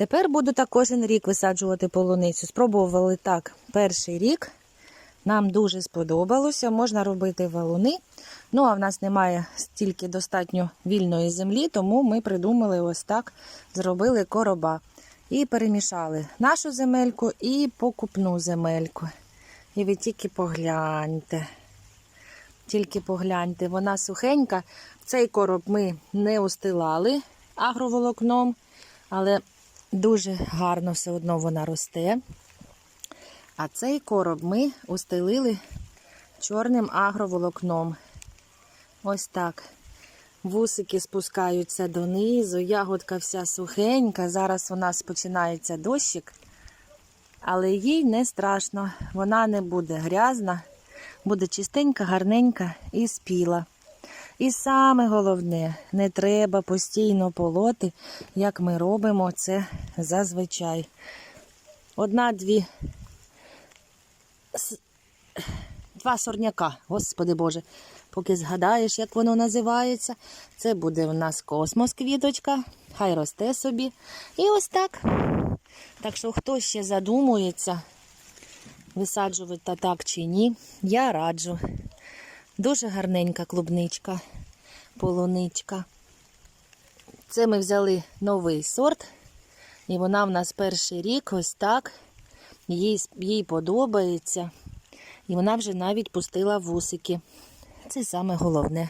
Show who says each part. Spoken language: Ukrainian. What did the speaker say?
Speaker 1: Тепер буду так кожен рік висаджувати полуницю. Спробували так перший рік. Нам дуже сподобалося. Можна робити валуни. Ну, а в нас немає стільки достатньо вільної землі, тому ми придумали ось так, зробили короба. І перемішали нашу земельку і покупну земельку. І ви тільки погляньте. Тільки погляньте, вона сухенька. Цей короб ми не устилали агроволокном, але дуже гарно все одно вона росте. А цей короб ми устелили чорним агроволокном. Ось так. Вусики спускаються донизу, ягодка вся сухенька. Зараз у нас починається дощик, але їй не страшно, вона не буде грязна, буде чистенька, гарненька і спіла. І саме головне, не треба постійно полоти, як ми робимо це зазвичай. Одна-дві два сорняка, господи Боже. Поки згадаєш, як воно називається, це буде в нас космос квіточка, хай росте собі. І ось так. Так що, хто ще задумується, висаджувати так чи ні, я раджу. Дуже гарненька клубничка, полуничка. Це ми взяли новий сорт, і вона в нас перший рік ось так. Їй, їй подобається. І вона вже навіть пустила вусики. Це саме головне.